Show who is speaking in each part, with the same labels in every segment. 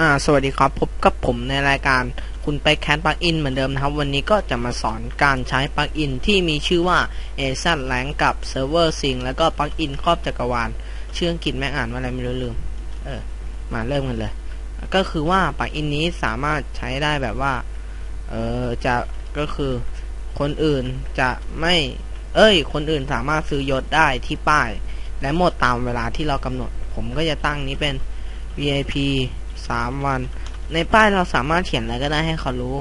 Speaker 1: อ่าสวัสดีครับพบกับผมในรายการคุณไปแคสปลั๊กอินเหมือนเดิมนะครับ วันนี้ก็จะมาสอนการใช้ปลั๊กอินที่มีชื่อว่า a z l a n กับ Server Sync แล้วก็ปลั๊กอินครอบจักรวาลชื่ออังกฤษแม่งอ่านว่าอะไรไม่รู้ลืมเออมาเริ่มกันเลย ก็คือว่าปลั๊กอินนี้สามารถใช้ได้แบบว่าเออจะก็คือคนอื่นจะไม่ เอ้ย คนอื่นสามารถซื้อยศได้ที่ป้าย และหมดตามเวลาที่เรากำหนด ผมก็จะตั้งนี้เป็น VIP สามวัน ในป้ายเราสามารถเขียนอะไรก็ได้ให้เขารู้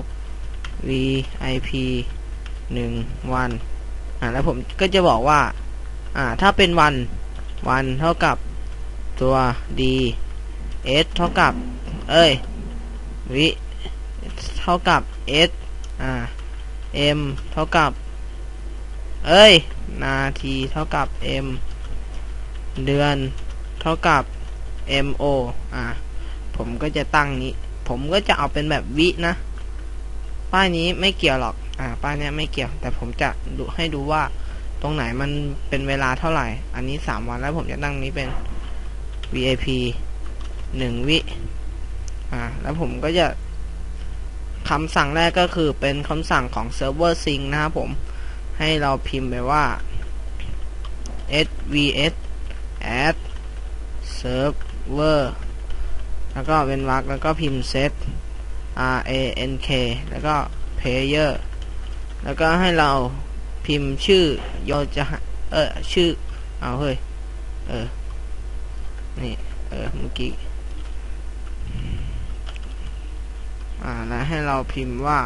Speaker 1: VIP หนึ่งวัน อ่าแล้วผมก็จะบอกว่า อ่า ถ้าเป็นวัน วันเท่ากับตัว D S เท่ากับ เอ้ย วิ เท่ากับ S อ่า M เท่ากับ เอ้ย นาทีเท่ากับ M เดือน เท่ากับ MO อ่า ผมก็จะตั้งนี้ ผมก็จะเอาเป็นแบบวินะ ป้ายนี้ไม่เกี่ยวหรอก อ่า ป้ายนี้ไม่เกี่ยว แต่ผมจะดูให้ดูว่าตรงไหนมันเป็นเวลาเท่าไหร่ อันนี้สามวันแล้วผมจะตั้งนี้เป็น VIP หนึ่งวิ อ่า แล้วผมก็จะคำสั่งแรกก็คือเป็นคำสั่งของ Server Sync นะครับผม ให้เราพิมพ์ไปว่า svs add server แล้วก็เป็นวรรคแล้วก็พิมพ์ set r a n k แล้วก็ player แล้วก็ให้เราพิมพ์ชื่อโยจะเออชื่อเอาเฮ้ยเออนี่เออเมื่อกี้อ่าแล้วให้เราพิมพ์ว่า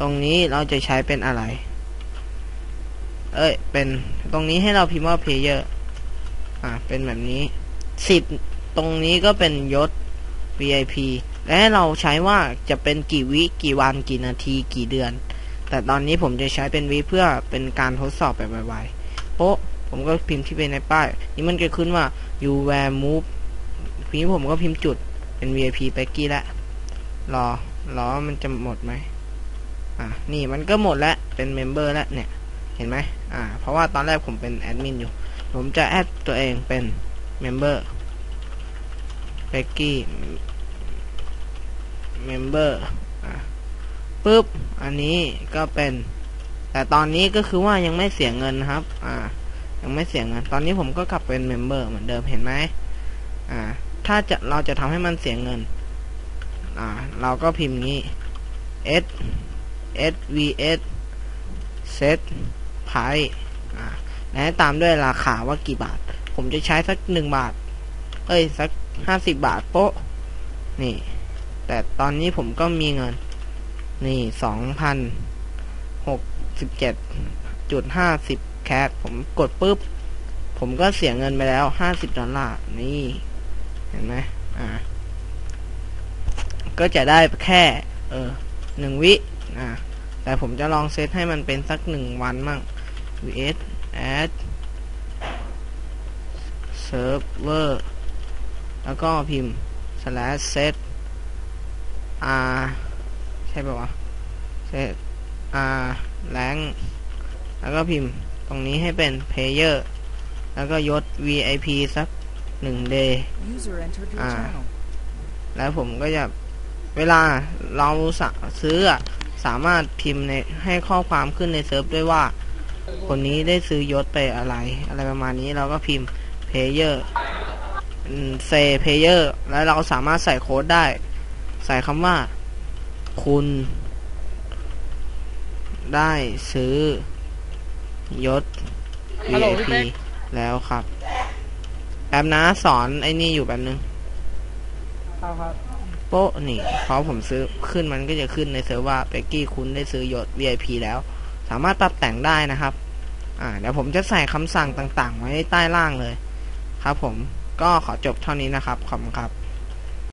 Speaker 1: ตรงนี้เราจะใช้เป็นอะไร เอ้ยเป็นตรงนี้ให้เราพิมพ์ว่า player อ่าเป็นแบบนี้สิบตรงนี้ก็เป็นยศ VIP และให้เราใช้ว่าจะเป็นกี่วิกี่วันกี่นาทีกี่เดือน แต่ตอนนี้ผมจะใช้เป็นวิเพื่อเป็นการทดสอบแบบไวๆโป๊ะผมก็พิมพ์ที่เป็นในป้าย นี่มันจะขึ้นว่า you were move ทีนี้ผมก็พิมพ์จุดเป็น VIP ไปกี้แล้วรอรอมันจะหมดไหมอ่านี่มันก็หมดแล้วเป็นเมมเบอร์แล้วเนี่ยเห็นไหมอ่า เพราะว่าตอนแรกผมเป็นแอดมินอยู่ ผมจะแอดตัวเองเป็นเมมเบอร์เบกกี้ เมมเบอร์ปุ๊บ อันนี้ก็เป็น แต่ตอนนี้ก็คือว่ายังไม่เสียเงินนะครับ อ่า ยังไม่เสียเงิน ตอนนี้ผมก็กลับเป็นเมมเบอร์เหมือนเดิมเห็นไหมอ่า ถ้าจะเราจะทำให้มันเสียเงิน อ่า เราก็พิมพ์งี้ s s v s set price อ่าและตามด้วยราคาว่ากี่บาท ผมจะใช้สักหนึ่งบาท เอ้ย สักห้าสิบบาทโป๊ะ นี่ แต่ตอนนี้ผมก็มีเงิน นี่สองพันหกสิบเจ็ดจุดห้าสิบแคทผมกดปุ๊บ ผมก็เสียเงินไปแล้วห้าสิบดอลลาร์นี่ เห็นไหมอ่า ก็จะได้แค่ เออหนึ่งวิอ่าแต่ผมจะลองเซตให้มันเป็นสักหนึ่งวันมั่ง vs add server แล้วก็พิมพ์ slash set r ใช่ป่าวะ set r rank แล้วก็พิมพ์ตรงนี้ให้เป็น player แล้วก็ยศ VIP สักหนึ่ง day
Speaker 2: User entered your
Speaker 1: Ah.
Speaker 2: channel.
Speaker 1: แล้วผมก็จะเวลาเราสะซื้ออะสามารถพิมพ์ในให้ข้อความขึ้นในเซิร์ฟด้วยว่า คนนี้ได้ซื้อยศไปอะไร อะไรประมาณนี้เราก็พิมพ์ player เซ player แล้วเราสามารถใส่โค้ดได้ ใส่คำว่า คุณ ได้ซื้อยศ
Speaker 3: ฮัลโหลพี่
Speaker 1: VIP
Speaker 3: เป๊ก
Speaker 1: แล้วครับแป๊บนะสอนไอ้นี่อยู่แป๊บนึง
Speaker 3: ครับครับ
Speaker 1: โป๊ะนี่พอผมซื้อขึ้นมันก็จะขึ้นในเซิร์ฟว่าเบกกี้คุณได้ซื้อยศ VIP แล้ว สามารถปรับแต่งได้นะครับ อ่าเดี๋ยวผมจะใส่คำสั่งต่างๆ ไว้ใต้ล่างเลย ครับผมก็ขอจบเท่านี้นะครับ ขอบคุณครับ